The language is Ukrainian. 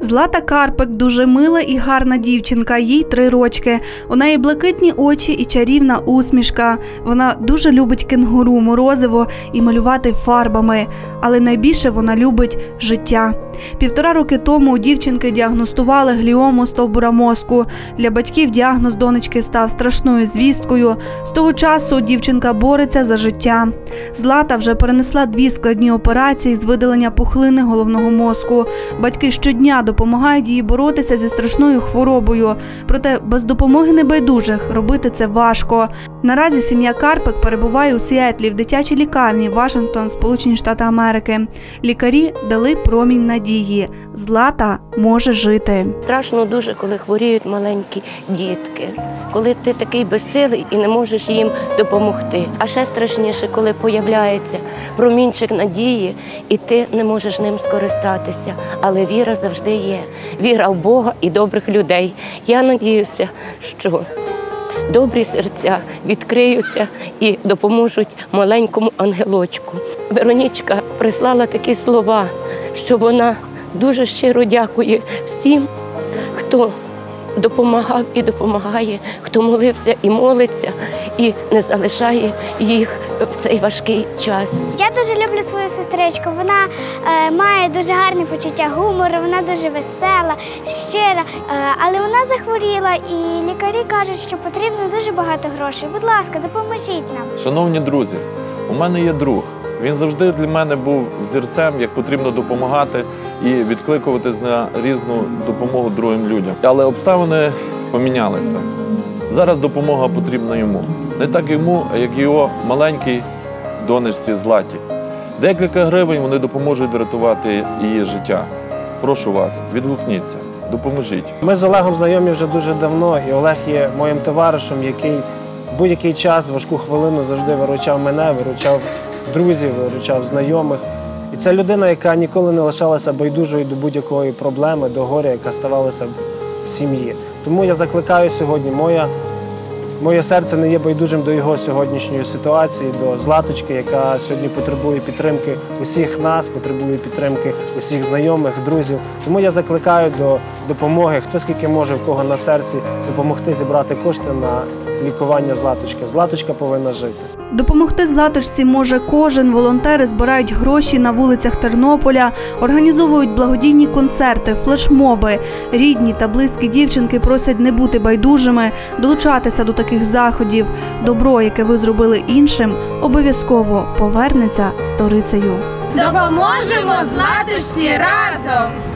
Злата Карпик дуже мила і гарна дівчинка, їй три рочки. У неї блакитні очі і чарівна усмішка. Вона дуже любить кенгуру, морозиво і малювати фарбами, але найбільше вона любить життя. Півтора роки тому у дівчинки діагностували гліому стовбура мозку. Для батьків діагноз донечки став страшною звісткою. З того часу дівчинка бореться за життя. Злата вже перенесла дві складні операції з видалення пухлини головного мозку. Батьки щодня допомагають їй боротися зі страшною хворобою. Проте без допомоги небайдужих робити це важко. Наразі сім'я Карпик перебуває у Сіетлі в дитячій лікарні Вашингтон, Сполучені Штати Америки. Лікарі дали промінь надії. Злата може жити. Страшно дуже, коли хворіють маленькі дітки, коли ти такий безсилий і не можеш їм допомогти. А ще страшніше, коли появляється промінчик надії, і ти не можеш ним скористатися. Але віра завжди є. Віра в Бога і добрих людей. Я надіюся, що добрі серця відкриються і допоможуть маленькому ангелочку. Веронічка прислала такі слова, що вона дуже щиро дякує всім, хто допомагав і допомагає, хто молився і молиться, і не залишає їх в цей важкий час. Я дуже люблю свою сестричку. Вона е, має дуже гарне почуття гумору, вона дуже весела, щира. Е, але вона захворіла, і лікарі кажуть, що потрібно дуже багато грошей. Будь ласка, допоможіть нам. Шановні друзі, у мене є друг. Він завжди для мене був зірцем, як потрібно допомагати і відкликуватись на різну допомогу другим людям. Але обставини помінялися. Зараз допомога потрібна йому. Не так йому, а як його маленькій донечці Златі. Декілька гривень вони допоможуть врятувати її життя. Прошу вас, відгукніться, допоможіть. Ми з Олегом знайомі вже дуже давно, і Олег є моїм товаришем, який будь-який час, важку хвилину завжди виручав мене, виручав друзів, виручав знайомих. І це людина, яка ніколи не лишалася байдужою до будь-якої проблеми, до горя, яка ставалася в сім'ї. Тому я закликаю сьогодні, моя, моє серце не є байдужим до його сьогоднішньої ситуації, до Златочки, яка сьогодні потребує підтримки усіх нас, потребує підтримки усіх знайомих, друзів. Тому я закликаю до допомоги, хто скільки може, в кого на серці, допомогти зібрати кошти на лікування Златочки. Златочка повинна жити. Допомогти Златочці може кожен. Волонтери збирають гроші на вулицях Тернополя, організовують благодійні концерти, флешмоби. Рідні та близькі дівчинки просять не бути байдужими, долучатися до таких заходів. Добро, яке ви зробили іншим, обов'язково повернеться сторицею. Допоможемо златочці разом!